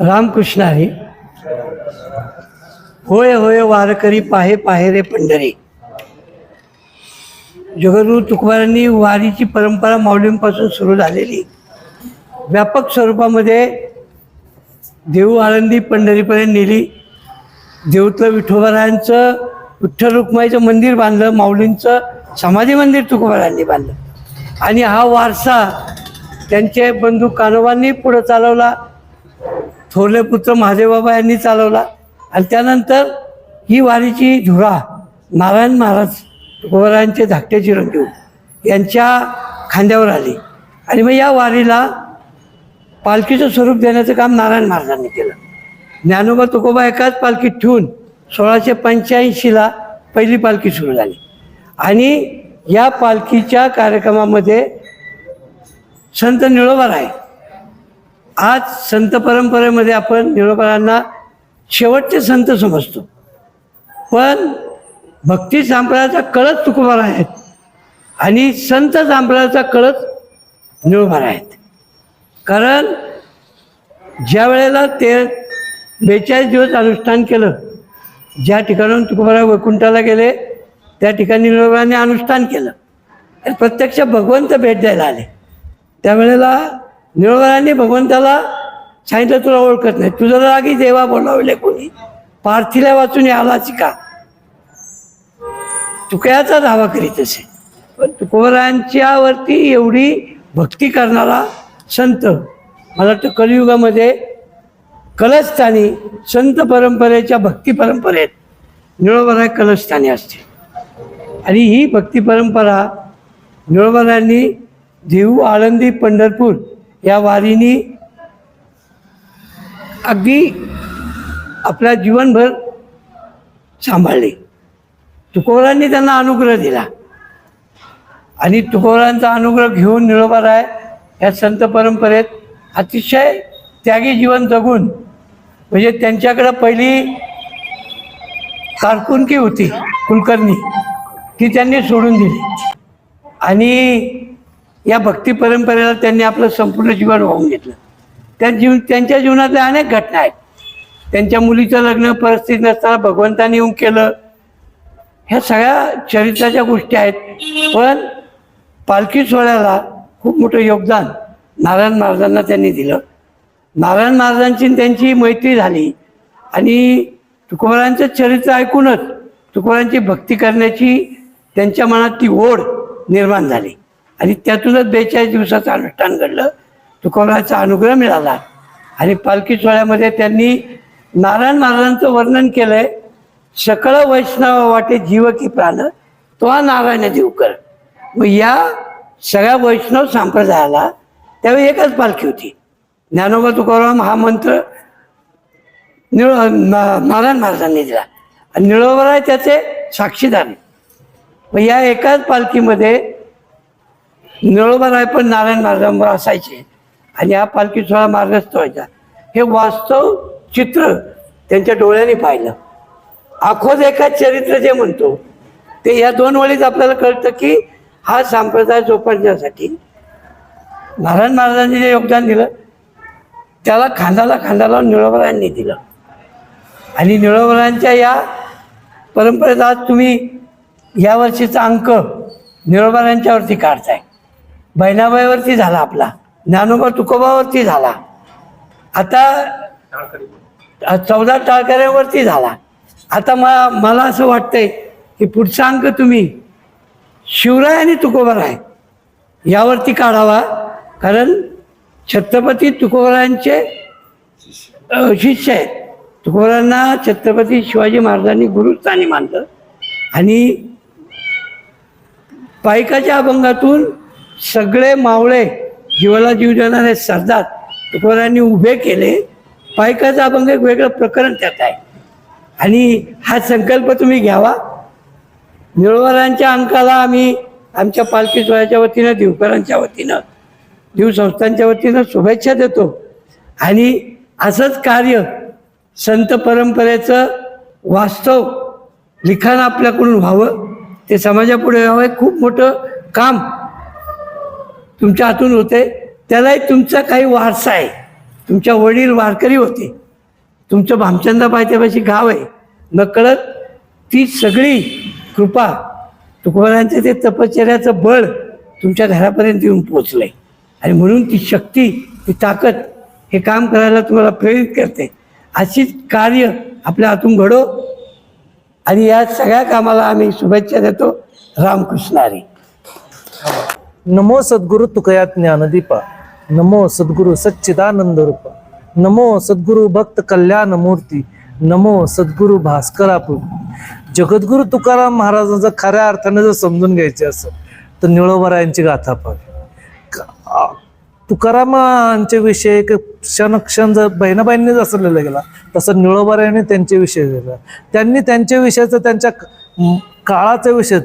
रामकृष्ण आहे. होय होय वारकरी पाहे पाहे रे पंढरी. जगद्गुरु तुकोबारांनी वारीची परंपरा माऊलींपासून सुरू झालेली. व्यापक स्वरूपामध्ये देऊ आळंदी पंढरीपर्यंत नेली. देऊतलं विठोबारायांचं विठ्ठल रुक्माईचं मंदिर बांधलं माऊलींचं समाधी मंदिर तुकोबारांनी बांधलं. आणि हा वारसा त्यांचे बंधू कानोबांनी पुढं चालवला. थोरले पुत्र महादेवबाबा यांनी चालवला. आणि त्यानंतर ही वारीची धुरा नारायण महाराज तुकोबारायांचे धाकटे चिरंजीव यांच्या खांद्यावर आली. आणि मग या वारीला पालखीचं स्वरूप देण्याचं काम नारायण महाराजांनी केलं. ज्ञानोबा तुकोबा एकाच पालखीत ठेवून सोळाशे पंच्याऐंशीला पहिली पालखी सुरू झाली. आणि या पालखीच्या कार्यक्रमामध्ये संत निळोबा आहे आज संत परंपरेमध्ये आपण निळोबारांना शेवटचे संत समजतो. पण भक्ती सांप्रदायाचा कळच तुकोबार आहेत आणि संत सांप्रदायाचा कळच निळोबार आहेत. कारण ज्या वेळेला ते बेचाळीस दिवस अनुष्ठान केलं ज्या ठिकाणाहून तुकोबारा वैकुंठाला गेले त्या ठिकाणी निळोबारांनी अनुष्ठान केलं. प्रत्यक्ष भगवंत भेट द्यायला आले. त्यावेळेला निळोबारांनी भगवंताला सांगितलं तुला ओळखत नाही. तुझं रागी देवा बोलावले कोणी? पार्थिला वाचून आलाच का? तुकयाचा दावा करीत असे. पण तुकोबरांच्यावरती एवढी भक्ती करणारा संत मला वाटतं कलियुगामध्ये कलस्थानी संत परंपरेच्या भक्ती परंपरेत निळोबरा कलस्थानी असते. आणि ही भक्ती परंपरा निळोबरांनी देऊ आळंदी पंढरपूर या वारीनी अगदी आपल्या जीवनभर सांभाळले. तुकोरांनी त्यांना अनुग्रह दिला. आणि तुकोरांचा अनुग्रह घेऊन निळोबाराय या संत परंपरेत अतिशय त्यागी जीवन जगून म्हणजे त्यांच्याकडं पहिली कारकुनकी होती कुलकर्णी ती त्यांनी सोडून दिली. आणि या भक्ती परंपरेला त्यांनी आपलं संपूर्ण जीवन वाहून घेतलं. त्या जीव त्यांच्या जीवनातल्या अनेक घटना आहेत. त्यांच्या मुलीचं लग्न परिस्थिती नसताना भगवंतांनी येऊन केलं. ह्या सगळ्या चरित्राच्या गोष्टी आहेत. पण पालखी सोहळ्याला खूप मोठं योगदान नारायण महाराजांना त्यांनी दिलं. नारायण महाराजांची त्यांची मैत्री झाली. आणि तुकोबारांचं चरित्र ऐकूनच तुकोबारांची भक्ती करण्याची त्यांच्या मनात ती ओढ निर्माण झाली. आणि त्यातूनच बेचाळीस दिवसाचं अनुष्ठान घडलं. तुकोबाराचा अनुग्रह मिळाला. आणि पालखी सोहळ्यामध्ये त्यांनी नारायण महाराजांचं वर्णन केलंय. सकळ वैष्णव वाटे जीव की प्राण तो हा नारायण देवकर. मग या सगळ्या वैष्णव संप्रदायाला त्यावेळी एकच पालखी होती. ज्ञानोबा तुकाराम हा मंत्र निळ नारायण महाराजांनी दिला. आणि निळोबराय त्याचे साक्षीदार. मग या एकाच पालखीमध्ये निळोबराय पण नारायण महाराजांवर असायचे. आणि हा पालखी सोहळा मार्गस्थ व्हायचा. हे वास्तव चित्र त्यांच्या डोळ्यांनी पाहिलं. आखोज एका चरित्र जे म्हणतो ते या दोन वेळीच आपल्याला कळतं की हा संप्रदाय जोपासण्यासाठी नारायण महाराजांनी जे योगदान दिलं त्याला खांदाला खांदाला लावून दिलं. आणि निळोबरांच्या या परंपरेत आज तुम्ही यावर्षीचा अंक निळोबरांच्यावरती काढताय. बहिणाबाईवरती झाला आपला. ज्ञानोबा तुकोबावरती झाला. आता चौदा टाळकऱ्यावरती झाला. आता मला मला असं वाटतंय की पुढचा अंक तुम्ही शिवराय आणि तुकोबराय आहे यावरती काढावा. कारण छत्रपती तुकोबरायांचे शिष्य आहेत. तुकोबरांना छत्रपती शिवाजी महाराजांनी गुरुस्थानी मानलं. आणि पायकाच्या अभंगातून सगळे मावळे जीवाला जीव देणारे सरदार तुकोबारांनी उभे केले. पायकाचा अभंग एक वेगळं प्रकरण त्यात आहे. आणि हा संकल्प तुम्ही घ्यावा. निळवरांच्या अंकाला आम्ही आमच्या पालखी सोहळ्याच्या वतीनं देवकरांच्या वतीनं देव संस्थांच्या वतीनं शुभेच्छा देतो. आणि असंच कार्य संत परंपरेचं वास्तव लिखाण आपल्याकडून व्हावं. ते समाजापुढे व्हावं. खूप मोठं काम तुमच्या हातून होते त्यालाही तुमचा काही वारसा आहे. तुमच्या वडील वारकरी होते. तुमचं भामचंदा पायथ्यापाशी गाव आहे. नकळत ती सगळी कृपा तुकोबारांचं ते तपश्चर्याचं बळ तुमच्या घरापर्यंत येऊन पोचलंय आणि म्हणून ती शक्ती ती ताकद हे काम करायला तुम्हाला प्रेरित करते. अशीच कार्य आपल्या हातून घडो. आणि या सगळ्या कामाला आम्ही शुभेच्छा देतो. रामकृष्ण हरी. नमो सद्गुरु तुकया ज्ञानदीपा नमो सद्गुरु सच्चिदानंद रूपा नमो सद्गुरु भक्त कल्याण मूर्ती नमो सद्गुरु भास्करा जगद्गुरु तुकाराम महाराजांचं खऱ्या अर्थाने जर समजून घ्यायचे असेल तर निळोबरायांची गाथा पाहावी तुकारामांचे विषय एक क्षण क्षण जर बहिणाबाईंनी जसं लिहिलं गेला तसं निळोबरायांनी त्यांचे विषय लिहिला त्यांनी त्यांच्या विषयाचं त्यांच्या काळाचं विषय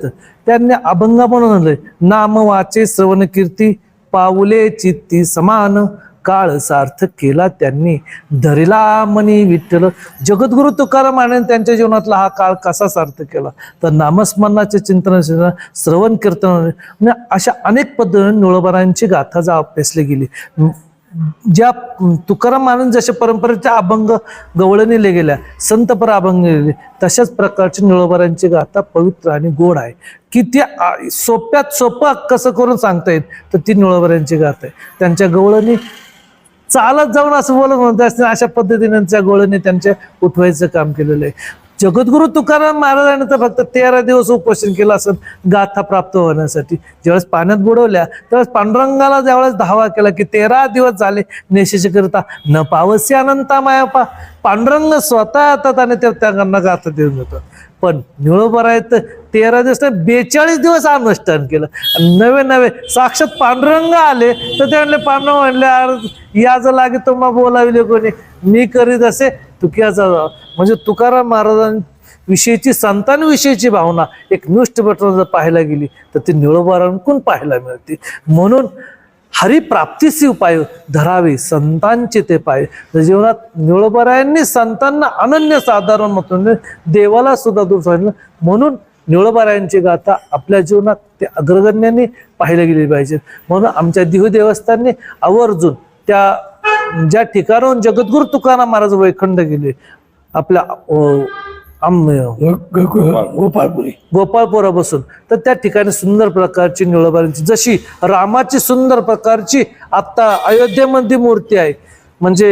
त्यांनी अभंग म्हणून आणलंय. नाम वाचे श्रवण कीर्ती पाऊले चित्ती समान काळ सार्थ केला त्यांनी. धरिला मनी विठ्ठल जगद्गुरु तुकाराम आणि त्यांच्या जीवनातला हा काळ कसा सार्थ केला? तर नामस्मरणाचे चिंतन श्रवण कीर्तन म्हणजे अशा अनेक पद्धतीने निळोबरांची गाथा जा अभ्यासली गेली. ज्या तुकाराम महाराज जशा परंपरेच्या अभंग गवळणीले लिहिले गेल्या संतपर अभंग लिहिले तशाच प्रकारची निळोबरांची गाथा पवित्र आणि गोड आहे. की ते सोप्यात सोपं कसं करून सांगता येईल तर ती निळोबरांची गाथा आहे. त्यांच्या गवळणी चालत जाऊन असं बोलत म्हणत असतील अशा पद्धतीने त्या गोळ्याने त्यांच्या उठवायचं काम केलेलं आहे. जगद्गुरु तुकाराम महाराजांनी तर फक्त तेरा दिवस उपोषण केलं असं गाथा प्राप्त होण्यासाठी. ज्यावेळेस पाण्यात बुडवल्या त्यावेळेस पांडुरंगाला ज्यावेळेस धावा केला की तेरा दिवस झाले नेशेचे करता न पावसी अनंता मायापा पांडुरंग स्वतः येतात आणि ते त्यांना गाथा देऊन जातात पण निळोबर आहेत तेरा दिवस नाही बेचाळीस दिवस अनुष्ठान केलं. नवे नवे साक्षात पांडुरंग आले तर ते म्हणले पांडुरंग म्हणले "अरे, याज लागे तुम्हा बोलाविले कोणी. मी करीत असे तुक्याचा म्हणजे तुकाराम महाराजांविषयीची संतांविषयीची भावना एक निष्ठपत्र जर पाहायला गेली तर ती निळोबारांकून पाहायला मिळते. म्हणून हरिप्राप्तीचे उपाय धरावे संतांचे ते पाय. तर जीवनात निळोबारायांनी संतांना अनन्य साधारण म्हणून देवाला सुद्धा दूर सांगितलं. म्हणून निळोबारायांची गाथा आपल्या जीवनात ते अग्रगण्यांनी पाहिल्या गेली पाहिजेत म्हणून आमच्या देहू देवस्थानने आवर्जून त्या ज्या ठिकाणाहून जगद्गुरु तुकाराम महाराज वैखंड गेले आपल्या अं, आम ग- ग- ग- गोपाळपुरी गोपाळपुरापासून तर त्या ठिकाणी सुंदर प्रकारची निळोबारांची जशी रामाची सुंदर प्रकारची आता अयोध्येमध्ये मूर्ती आहे म्हणजे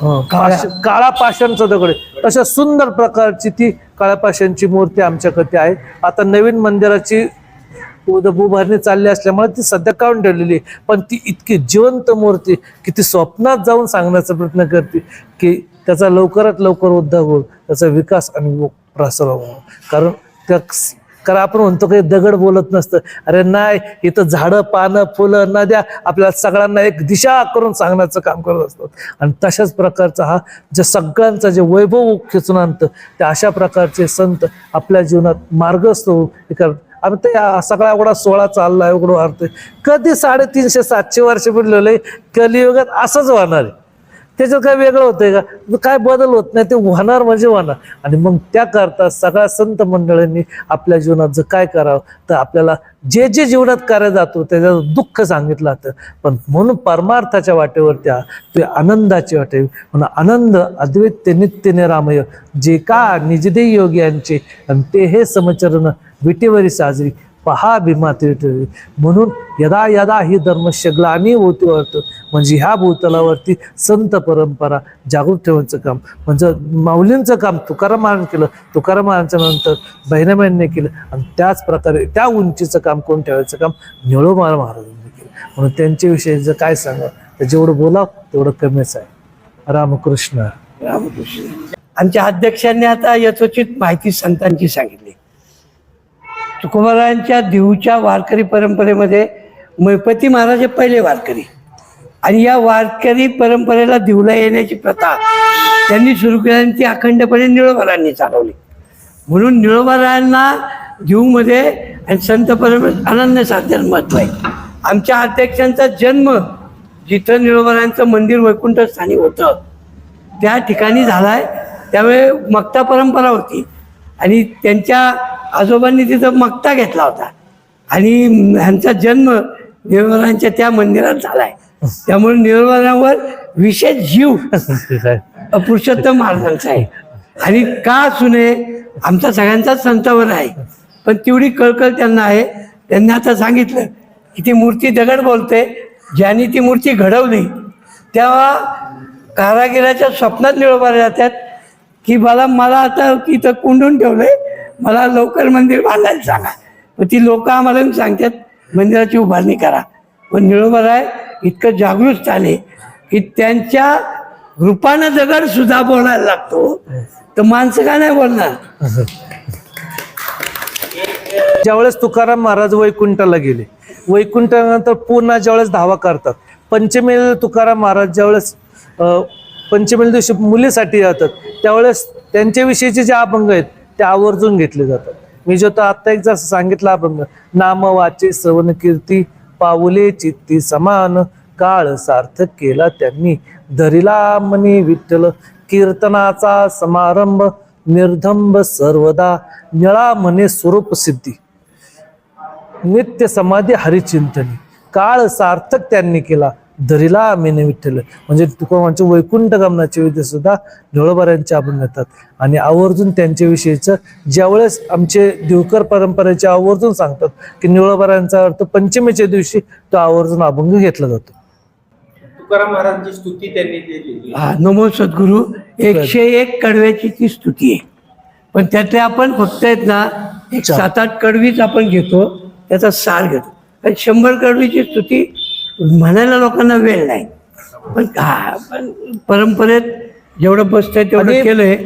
पाष- काळा पाषाणचा दगड. तशा सुंदर प्रकारची ती काळ्या पाषाणची मूर्ती आमच्याकडे आहे आता नवीन मंदिराची उभारणी चालली असल्यामुळे ती सध्या काढून ठेवलेली आहे. पण ती इतकी जिवंत मूर्ती की ती स्वप्नात जाऊन सांगण्याचा प्रयत्न करते की त्याचा लवकरात लवकर उद्धार होईल त्याचा विकास आणि प्रसार होईल. कारण त्या कारण आपण म्हणतो काही दगड बोलत नसतं. अरे नाही इथं झाडं पानं फुलं नद्या आपल्याला सगळ्यांना एक दिशा करून सांगण्याचं काम करत असतात. आणि तशाच प्रकारचा हा जे सगळ्यांचा जे वैभव खेचून आणतं त्या अशा प्रकारचे संत आपल्या जीवनात मार्गस्थ एका आम्ही ते सगळा एवढा सोळा चालला एवढं वाढतोय. कधी साडेतीनशे सातशे वर्ष पडलेलं कलियुगात असंच होणार आहे. त्याच्यात काय वेगळं होतंय का? काय बदल होत नाही ते होणार म्हणजे होणार. आणि मग त्याकरता सगळ्या संत मंडळांनी आपल्या जीवनात जर काय करावं तर आपल्याला जे जे जीवनात कार्य जातो त्याचं दुःख सांगितलं जातं. पण म्हणून परमार्थाच्या वाटेवर त्या ते आनंदाची वाटे म्हणून आनंद अद्वैत्य नित्य रामय जे का निजदे योगी यांचे आणि ते हे समचरण विटेवरी साजरी पहा भीमा तीर्थी. म्हणून यदा यदा ही धर्मश्य ग्लानी होती वाटतं. म्हणजे ह्या भूतलावरती संत परंपरा जागृत ठेवायचं काम. म्हणजे माऊलींचं काम तुकाराम केलं. तुकाराम नंतर बहिणाबाईंनी केलं. आणि त्याच प्रकारे त्या उंचीचं काम कोण ठेवायचं काम? निळोमार महाराजांनी केलं. म्हणून त्यांच्याविषयी जर काय सांगा तर जेवढं बोलाव तेवढं कमीच आहे. रामकृष्ण. रामकृष्ण. आमच्या अध्यक्षांनी आता यथोचित माहिती संतांची सांगितली. तुकोबारायांच्या देऊच्या वारकरी परंपरेमध्ये मैपती महाराज हे पहिले वारकरी. आणि या वारकरी परंपरेला दिवला येण्याची प्रथा त्यांनी सुरू केली आणि ती अखंडपणे निळोबारांनी चालवली. म्हणून निळोबारायांना देऊमध्ये आणि संत परंपरेत अनन्य साधन महत्त्व आहे. आमच्या अध्यक्षांचा जन्म जिथं निळोबारायांचं मंदिर वैकुंठ स्थानी होतं त्या ठिकाणी झालाय. त्यामुळे मक्ता परंपरा होती. आणि त्यांच्या आजोबांनी तिथं मक्ता घेतला होता. आणि ह्यांचा जन्म निळवरांच्या त्या मंदिरात झालाय. त्यामुळे निळवरांवर विशेष जीव पुरुषोत्तम महाराजांचा आहे. आणि का असू नये आमचा सगळ्यांचाच संतावर आहे. पण तेवढी कळकळ त्यांना आहे. त्यांनी आता सांगितलं की ती मूर्ती दगड बोलते ज्यांनी ती मूर्ती घडवली. तेव्हा कारागिराच्या स्वप्नात निळोबाला जातात. की मला मला आता तिथं कुंडून ठेवलंय. मला लवकर मंदिर बांधायला सांगा. मग ती लोक आम्हाला सांगतात मंदिराची उभारणी करा. पण निळोबाराय इतकं जागृत झाले की त्यांच्या रूपानं दगड सुद्धा बोलायला लागतो. तर माणसं का नाही बोलणार? ज्यावेळेस तुकाराम महाराज वैकुंठाला गेले वैकुंठानंतर पुन्हा ज्यावेळेस धावा करतात पंचमीला तुकाराम महाराज ज्यावेळेस पंचमी दिवशी मुलीसाठी जातात. त्यावेळेस त्यांच्याविषयीचे जे अभंग आहेत ते आवर्जून घेतले जातात. मी जो तो आत्ता एक जसं सांगितलं अभंग नाम वाचे श्रवण कीर्ती पाऊले चित्ती समान काळ सार्थक केला त्यांनी. धरिला मनी विठ्ठल कीर्तनाचा समारंभ निर्धंब सर्वदा निळा म्हणे स्वरूप सिद्धी. नित्य समाधी हरिचिंतनी काळ सार्थक त्यांनी केला. धरिला मेने विठ्ठल म्हणजे तुकोबांचे वैकुंठ गमनाचे विद्या सुद्धा निळोबाऱ्यांच्या आपण येतात आणि आवर्जून त्यांच्याविषयीचं ज्यावेळेस आमचे देवकर परंपरेचे आवर्जून सांगतात की निळोबाऱ्यांचा अर्थ पंचमीच्या दिवशी तो आवर्जून अभंग घेतला जातो. तुकाराम महाराजांची स्तुती त्यांनी केली. हा नमो सद्गुरू एकशे एक कडव्याची ती स्तुती आहे. पण त्यातले आपण फक्त आहेत ना एक. सात आठ कडवीच आपण घेतो त्याचा सार घेतो. आणि शंभर कडवीची स्तुती म्हणायला लोकांना वेळ नाही. पण हा पण परंपरेत जेवढं बसतंय तेवढं आणि- केलंय.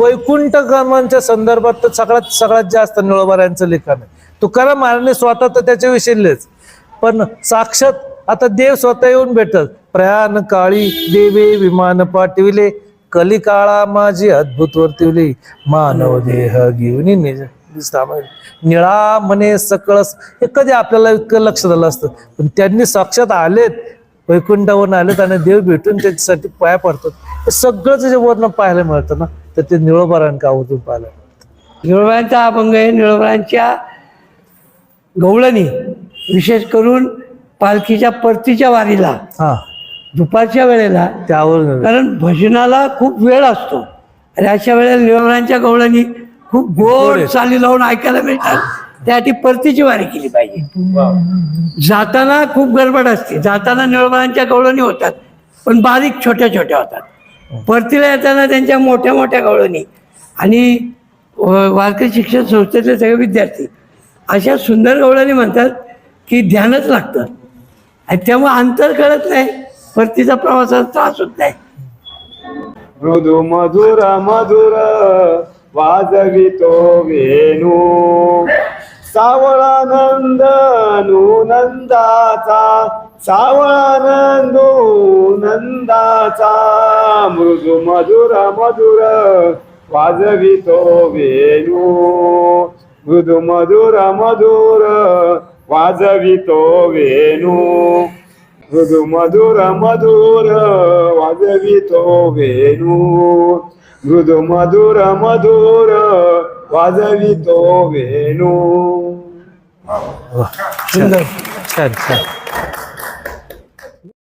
वैकुंठ गमांच्या संदर्भात तर सगळ्यात सगळ्यात जास्त निळोबाऱ्यांचं लिखाण आहे. तुकाराम महाराजांनी स्वतः तर त्याच्याविषयी लिहिलेच. पण साक्षात आता देव स्वतः येऊन भेटत प्रयाण काळी देवे विमान पाठविले. कलिकाळा माझी अद्भुत वर्तिवली. मानव देह घेऊन निज दिसता- निळा म्हणे सकळस हे कधी आपल्याला इतकं लक्ष झालं असतं. पण त्यांनी साक्षात आलेत वैकुंठावरून आलेत आणि देव भेटून त्याच्यासाठी पाया पडतात. हे सगळं जे वर्ण पाहायला मिळतं ना तर ते निळोबारांका आवर्जून पाहायला मिळतं. निळोबांचा अभंग आहे निळोबांच्या गवळणी विशेष करून पालखीच्या परतीच्या वारीला हा. दुपारच्या वेळेला त्यावर कारण भजनाला खूप वेळ असतो. आणि अशा वेळेला निळवणांच्या गवळणी खूप गोड चाली लावून ऐकायला मिळतात. त्यासाठी परतीची वारी केली पाहिजे. जाताना खूप गडबड असते. जाताना निळवणांच्या गवळणी होतात पण बारीक छोट्या छोट्या होतात. परतीला येताना त्यांच्या मोठ्या मोठ्या गवळणी आणि व- वारकरी शिक्षण संस्थेतले सगळे विद्यार्थी अशा सुंदर गवळणी म्हणतात की ध्यानच लागतं. आणि त्यामुळे अंतर कळत नाही. परतीचा प्रवासाचा त्रास होत नाही. मृदू मधुर मधुर. वाजवितो वेणू. सावळानंद नंदाचा सावळानंदो नंदाचा. मृदू मधुर मधुर वाजवितो वेणू. मृदू मधुर मधुर वाजवितो वेणू. मृदू मधुर मधुर वाजवितो वेणू. मृदू मधुर मधुर वाजवितो वेणू. सुंदर. छान छान.